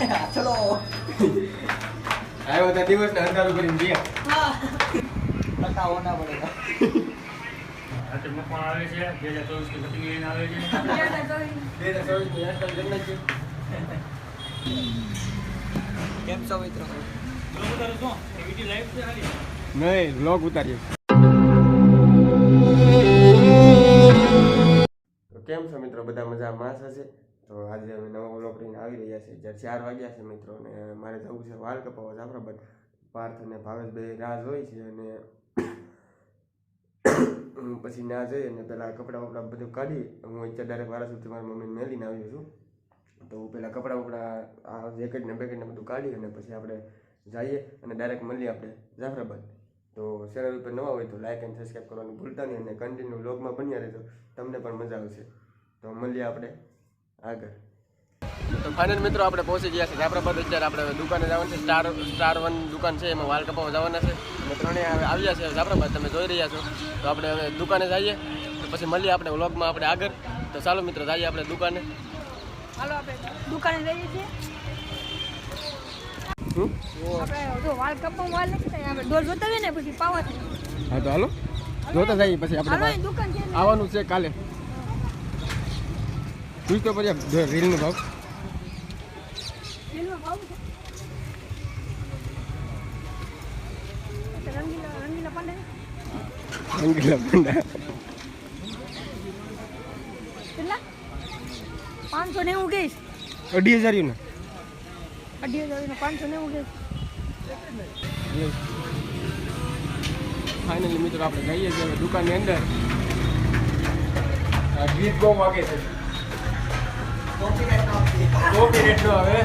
ચલો આવ્યો તો દિવસ ને અંધારું કરીને ગયા ટકા હોના પડેગા રાતે મકવાણ આવે છે બે હજાર ચોવીસની છે નાખી. કેમ છો મિત્રો બરોબર તારે શું એવીટી લાઈફ છે ખાલી નહીં vlog ઉતારીએ કેમ છો મિત્રો બધા મજા માસ હશે તો આજે અમે નવો બ્લોક લઈને આવી રહ્યા છીએ. જ્યારે ચાર વાગ્યા છે મિત્રો અને મારે જવું છે વાલ કપાવવા જાફરાબાદ. પાર્થ અને ભાવેશ બે રાહ જોઈ છે અને પછી ના જઈ અને પહેલાં કપડાં વપડા બધું કાઢી હું અત્યારે ડાયરેક્ટ વારા સુધી મારી મમ્મીને મેલીને આવ્યો છું. તો હું પહેલાં કપડાં વપડા આ જેકેટને બેકેટને બધું કાઢી અને પછી આપણે જઈએ અને ડાયરેક્ટ મળીએ આપણે જાફરાબાદ. તો ચેનલ ઉપર નવા હોય તો લાઈક એન્ડ સબસ્ક્રાઈબ કરવાનું ભૂલતા નહીં અને કન્ટિન્યુ બ્લોગમાં બન્યા રહેજો. તમને પણ મજા આવશે. તો મળીએ આપણે. આગળ. તો ફાઇનલ મિત્રો આપણે પહોંચી ગયા છે જાફરાબાદ. અત્યારે આપણે દુકાને જવાનું છે. સ્ટાર સ્ટાર વન દુકાન છે એમાં વાલ કપાવવા જવાના છે. અને ત્રણેય આવ્યા છે જાફરાબાદ. તમે જોઈ રહ્યા છો. તો આપણે હવે દુકાને જઈએ. તો પછી મળીએ આપણે વ્લોગમાં આપણે આગળ. તો ચાલો મિત્રો જઈએ આપણે દુકાને. હાલો આપણે દુકાને જઈએ છીએ. આપણે જો વાળ કપવા વાળ નથી આપણે ડોર જોતા ને પછી પાવા હા તો હાલો. જોતા જઈએ પછી આપણે અહીં દુકાન છે ને. આવવાનું છે કાલે. તો પછી રીલનો ભાવ? રેલમાં ભાવ રંગીલા પાંડે કેટલા? પાંચસો નેવું કહીશ. અઢી હજાર ને અઢી હજાર પાંચસો નેવું કહીશ. ફાઇનલી મિત્રો આપણે જઈએ છીએ દુકાનની અંદર. ગીત બહુ વાગે છે. કોપી નો હવે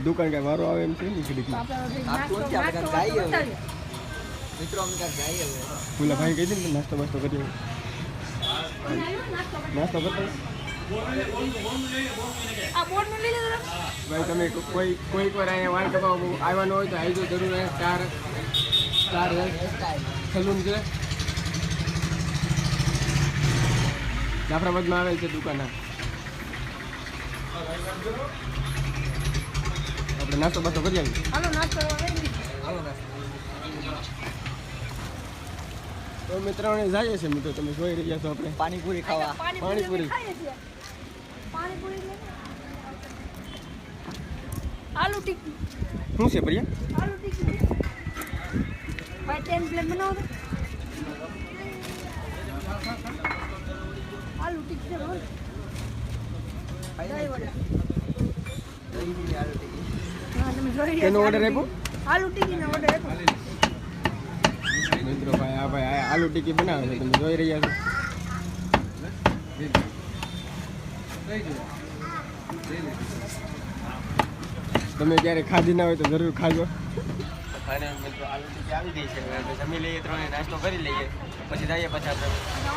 દુકાન કઈ વારો આવે એમ છે ને ઘડીક તો આપણે નાસ્તો નાસ્તો છે, આપણે નાસ્તો ખાઈએ હવે. બતાવીએ. મિત્રો ફૂલા ભાઈ કહી દીધું નાસ્તો બાસ્તો કરીએ નાસ્તો કરતા ભાઈ તમે કોઈ કોઈક વાર અહીંયા વાળ કપાવવા આવવાનું હોય તો આવી જો જરૂર હે ચાર ચાર સલૂન છે. જાફરાબાદમાં આવેલ છે દુકાન આપણે નાસ્તો બાસ્તો કરી આવીએ. હાલો નાસ્તો હાલો નાસ્તો. તો મિત્રોને જઈએ છે મિત્રો તમે જોઈ રહ્યા છો આપણે. પાણીપુરી ખાવા. પાણીપુરી પાણીપુરી. અમે ખાઈએ છીએ પાણીપુરી લઈને. આલુ ટિક્કી શું છે પ્રિયા આલુ ટિક્કી ભાઈ પ્લેન બનાવો આલુ ટિક્કી બોલ. order આલુ ટિક્કી. આલુ ટિક્કીનો ઓર્ડર આપ્યો. મિત્રો ભાઈ આ ભાઈ આલુ ટિક્કી બનાવે છે તમે જોઈ રહ્યા છો. તમે ક્યારે ખાધી ના હોય તો જરૂર ખાજો. ફાઇનલ મિત્રો ટિક્કી આવી ગઈ છે. જમી લઈએ ત્રણે નાસ્તો કરી લઈએ. પછી જઈએ પછી આપણે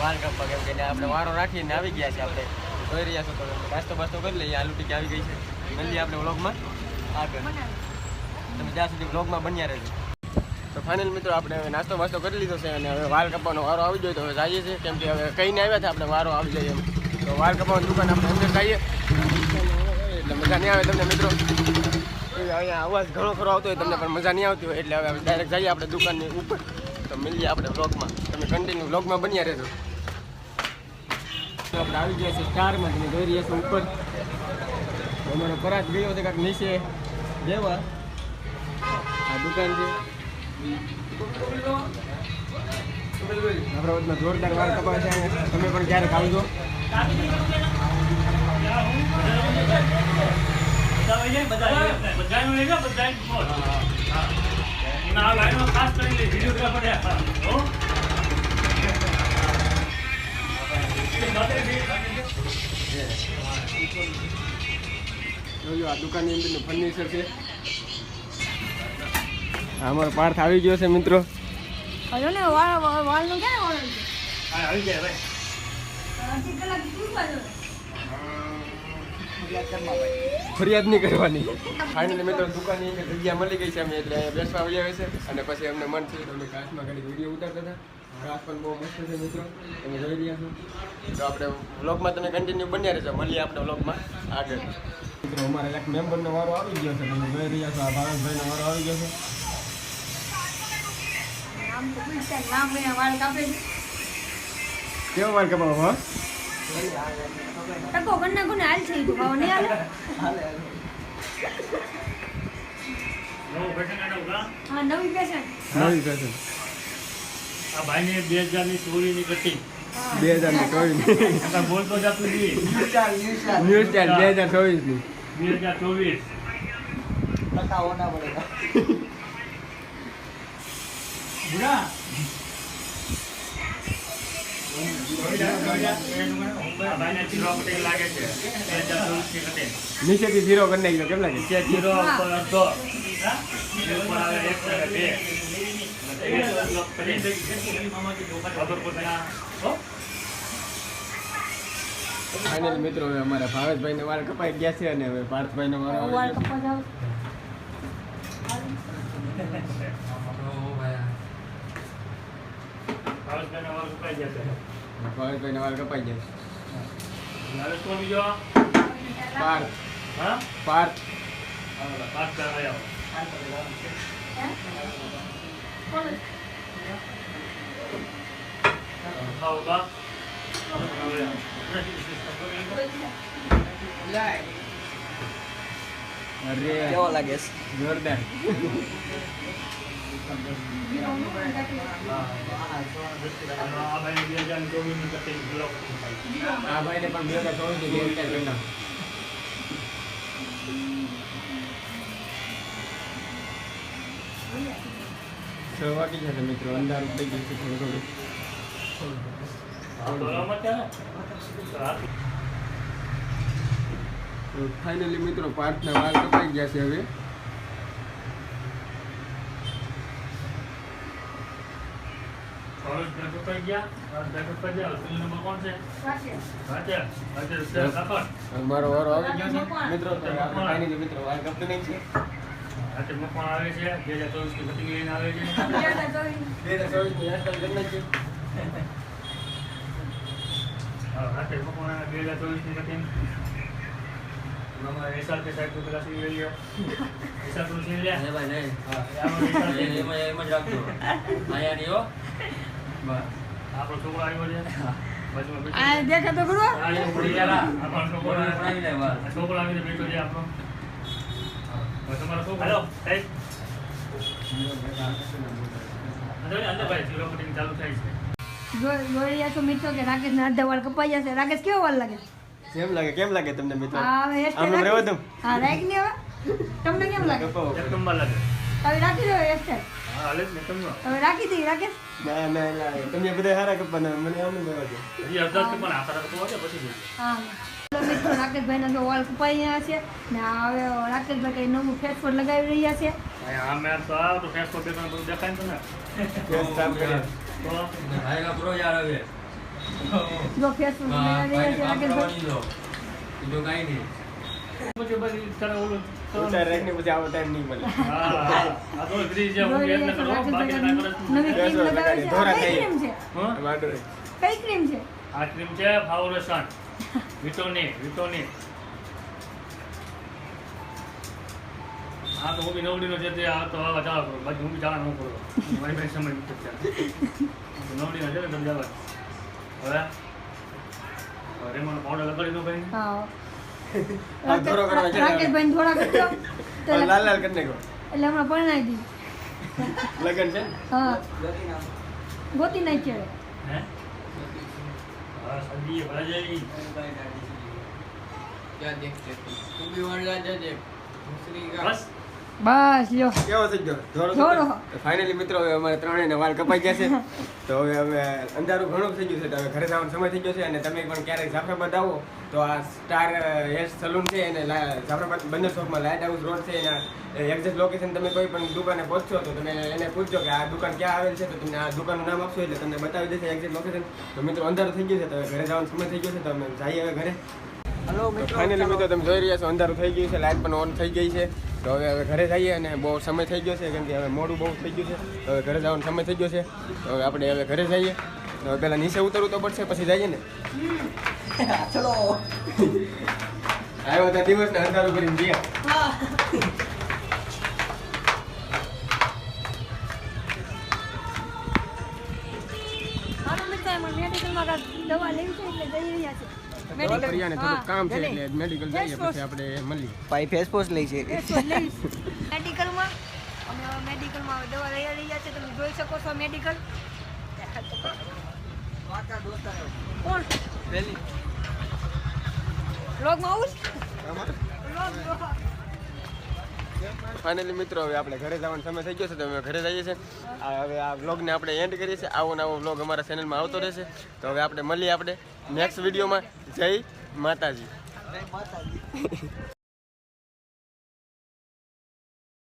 વાળ કાપવા કેમ આપણે વારો રાખીને આવી ગયા છે આપણે. જોઈ રહ્યા છો તો નાસ્તો બાસ્તો કરી લઈએ. આલુ આવી ગઈ છે. મળીએ આપણે વ્લોગમાં જ્યાં સુધી વ્લોગમાં બન્યા રહેજો. તો ફાઇનલ મિત્રો આપણે હવે નાસ્તો બાસ્તો કરી લીધો છે અને હવે વાળ કપાવાનો વારો આવી જાય તો હવે જઈએ છીએ. કેમ કે હવે કહીને આવ્યા હતા આપણે વારો આવી જાય એમ. તો વાલ કપાવવાની દુકાન આપણે અંદર જઈએ. એટલે મજા નહીં આવે તમને મિત્રો. અહીંયા અવાજ ઘણો ખરો આવતો હોય તમને પણ મજા નહીં આવતી હોય. એટલે હવે ડાયરેક્ટ જઈએ આપણે દુકાનની ઉપર. તો મળીએ આપણે બ્લોગમાં તમે કન્ટિન્યુ બ્લોગમાં બન્યા રહેજો. તો આપણે આવી ગયા છે સ્ટારમાં. તમે જોઈ રહ્યા ઉપર. અમારો પરાત ગયો હતો કાંઈક નીચે. દેવા. આ દુકાન છે. અમદાવાદમાં જોરદાર વાળ કપાય છે તમે પણ ક્યારેક આવજો. આ ખાસ કરીને દુકાનની અંદરનું ફર્નિચર છે આ અમારો પાર્થ આવી ગયો છે મિત્રો. હજો ને વાળ વાળ- વાળનું ક્યાં વાળ આવી ગયા ભાઈ. ફરિયાદ નહીં કરવાની. ફાઇનલી મિત્રો દુકાનની એક જગ્યા મળી ગઈ છે અમે એટલે બેસવા આવ્યા છે. અને પછી અમને મન થયું તો અમે ઘાસમાં ઘડી વીડિયો ઉતારતા હતા. ઘાસ પણ બહુ મસ્ત છે મિત્રો તમે જોઈ રહ્યા છો. તો આપણે વ્લોગમાં તમે કન્ટિન્યુ બન્યા રહેશો મળીએ આપણે વ્લોગમાં આગળ. મિત્રો અમારે એક મેમ્બરનો વારો આવી ગયો છે તમે જોઈ રહ્યા છો આ ભાવેશભાઈનો વારો આવી ગયો છે. કેવો વાર કપાવો હા ટકો કરી નાખો ને હાલ છે તો ભાવ નહીં હાલે? હા નવી ફેશન નવી ફેશન આ ભાઈને બે હજારની ચોરીની કટિંગ. બે હજારની. ચોવીસ બોલતો જતું જોઈએ ન્યૂ સ્ટાઇલ બે હજાર ચોવીસની બે હજાર ચોવીસ. ટકા હોના પડેગા બુરા આ ભાઈને જીરો કટિંગ લાગે છે બે હજાર ચોવીસની કટિંગ નીચેથી ઝીરો કરી નાખ્યો કેમ લાગે નીચે ઝીરો? ફાઇનલ મિત્રો, હવે અમારા ભાવેશભાઈને વાળ કપાઈ ગયા છે અને હવે પાર્થભાઈનો વારો વાળ આવી કપા જાવ ભાવેશભાઈના વાળ સુકાઈ ગયા છે. ગયો ભાવેશભાઈનો વાળ કપાઈ ગયા છે હવે કોણ બીજો? પાર્થ હા? પાર્થ વાત કરવા આવો. ખાઓ બા. હવે. અરે કેવો લાગે છે જોરદાર વાગી જશે મિત્રો અંધારું થઈ ગયું છે થોડું થોડું. ફાઇનલી મિત્રો પાર્ટના વાળ કપાઈ ગયા છે હવે હવે ભેગું થઈ ગયા. ભેગું થઈ ગયા. નંબર કોણ છે? કાપડ. મારો વારો આવી ગયો છે મિત્રો તો મિત્રો વાળ કપતું નહીં છે મકવાણ આવે છે બે હજાર ચોવીસની cutting લઈને આવે છે બે હજાર ચોવીસની હેરસ્ટાઈલ કરી નાખી હા, વાંચે મકવાણ આવે બે હજાર. આમાં SRK સાહેબ પેલા સીવી લઈ લો. SRK નું સીવી લે. નહીં આમાં SRK. આપણો છોકરો આવ્યો છે છે. આ. છોકરો આવીને બેઠો છે આપણો. તમારો છોકરો. હેલો સાહેબ જોઈ છો મિત્રો કે રાકેશ ના અડધા વાળ કપાઈ જશે. રાકેશ કેવો વાળ લાગે? કેમ લાગે? કેમ લાગે તમને મિત્રો? આમ રહેવા દઉં? હા રાખ ને હવે. તમને કેમ લાગે? એક નંબર લાગે. હવે રાખી દો hairstyle. હા હાલે ને તમને હવે રાખી દઈ રાકેશ ના ના ના તમે બધા સારા કપવાના મને આમ રહેવા દો હજી અડધા જ પણ આખા તો પછી હા. મિત્રો રાકેશભાઈના જો વાળ કપાઈ ગયા છે ને હવે રાકેશભાઈ કઈ નવું ફેસ લગાવી રહ્યા છે. મેં તો તો બધું દેખાય ને ફેસ સાફ તો જો ફેસ લગાવી રહ્યા છે રાકેશભાઈ. પછી બધી તારે ઓલું ઉતાર રાખીને પછી આવો ટાઈમ નહીં મળે. હા આ તો છે હું બાકી ના કરે નવી ક્રીમ લગાવી છે. ધોરા આ ક્રીમ છે? હા? વાંધો કઈ ક્રીમ છે? આ ક્રીમ છે ફાઉન્ડેશન વિટોની વિટોની હા તો હું બી નવડીનો છે તે આ તો આવા જવા કરું. બાકી હું બી જવા ન કરું. મારી પાસે સમય નથી અત્યારે. નવડીનો છે ને તમે જવા. હવે? રેમોન પાવડર લગાડી દો ભાઈ. હા. આ ધોરો કરવા છે રાકેશભાઈ થોડા કરજો લાલ લાલ કરી નાખો. એટલે હમણાં પરણાવી દી. લગન છે? ને? હા. ગોતી નાખી બસ. બસ લ્યો. કેવો થઈ ગયો? ધોરો ધોરો. ફાઇનલી મિત્રો હવે અમારે ત્રણેયના વાળ કપાઈ ગયા છે. તો હવે હવે અંધારું ઘણું થઈ ગયું છે તો હવે ઘરે જવાનો સમય થઈ ગયો છે અને તમે પણ ક્યારેક જાફરાબાદ આવો. તો આ સ્ટાર હેર સલૂન છે અને જાફરાબાદ બંને શોપમાં લાઇટ હાઉસ રોડ છે એના એક્ઝેક્ટ લોકેશન તમે કોઈ પણ દુકાને પહોંચશો તો તમે એને પૂછજો કે આ દુકાન ક્યાં આવેલ છે તો તમને આ દુકાનનું નામ આપશો એટલે તમને બતાવી દેશે એક્ઝેક્ટ લોકેશન તો મિત્રો અંધારું થઈ ગયું છે તો ઘરે જવાનો સમય થઈ ગયો છે તો અમે જઈએ હવે ઘરે. હલો મિત્રો ફાઇનલી મિત્રો તમે જોઈ રહ્યા છો અંધારું થઈ ગયું છે લાઇટ પણ ઓન થઈ ગઈ છે. તો હવે હવે ઘરે જઈએ અને બહુ સમય થઈ ગયો છે કેમ કે હવે મોડું બહુ થઈ ગયું છે. તો હવે ઘરે જવાનો સમય થઈ ગયો છે. તો હવે આપણે હવે ઘરે જઈએ. તો હવે પહેલાં નીચે ઉતરવું તો પડશે પછી જઈએ ને. ચલો. આવ્યો ત્યાં દિવસને અંધારું કરીને ગયા. દવા લેવી છે એટલે જઈ રહ્યા છે. મેડિકલ ફરિયાને થોડું કામ છે એટલે મેડિકલ જઈએ પછી આપણે મળીએ. ભાઈ ફેસ વોશ લઈ છે. મેડિકલમાં અમે મેડિકલમાં હવે દવા લઈ રહ્યા છે તમે જોઈ શકો છો મેડિકલ કોણ? પહેલી. વ્લોગમાં આવું વ્લોગ ફાઇનલી મિત્રો, હવે આપણે ઘરે જવાનો સમય થઈ ગયો છે, તો અમે ઘરે જઈએ છીએ. હવે આ વ્લોગને આપણે એન્ડ કરીએ છીએ. આવો નવો વ્લોગ અમારા ચેનલમાં આવતો રહેશે. તો હવે આપણે મળીએ આપણે નેક્સ્ટ વિડીયોમાં જય માતાજી. માતાજી.